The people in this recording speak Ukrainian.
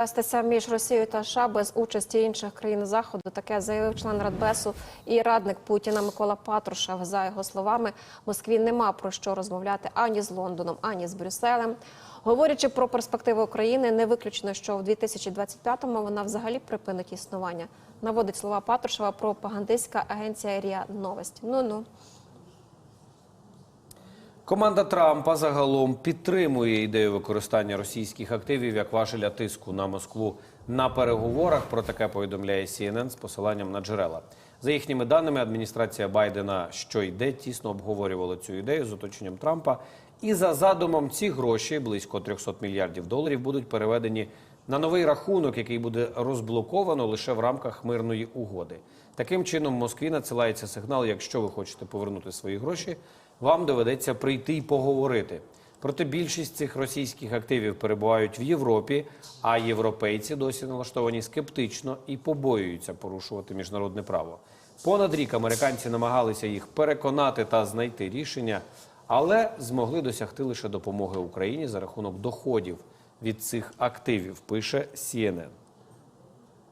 Вестися між Росією та США без участі інших країн заходу. Таке заявив член Радбесу і радник Путіна Микола Патрушев. За його словами, Москві нема про що розмовляти ані з Лондоном, ані з Брюсселем. Говорячи про перспективи України, не виключно, що в 2025-му вона взагалі припинить існування. Наводить слова Патрушева пропагандистська агенція РІА Новость. Ну ну. Команда Трампа загалом підтримує ідею використання російських активів як важеля тиску на Москву на переговорах. Про таке повідомляє CNN з посиланням на джерела. За їхніми даними, адміністрація Байдена, що йде, тісно обговорювала цю ідею з оточенням Трампа. І за задумом ці гроші, близько 300 мільярдів доларів, будуть переведені на новий рахунок, який буде розблоковано лише в рамках мирної угоди. Таким чином, Москві надсилається сигнал: якщо ви хочете повернути свої гроші, вам доведеться прийти і поговорити. Проте більшість цих російських активів перебувають в Європі, а європейці досі налаштовані скептично і побоюються порушувати міжнародне право. Понад рік американці намагалися їх переконати та знайти рішення, але змогли досягти лише допомоги Україні за рахунок доходів від цих активів. Пише CNN.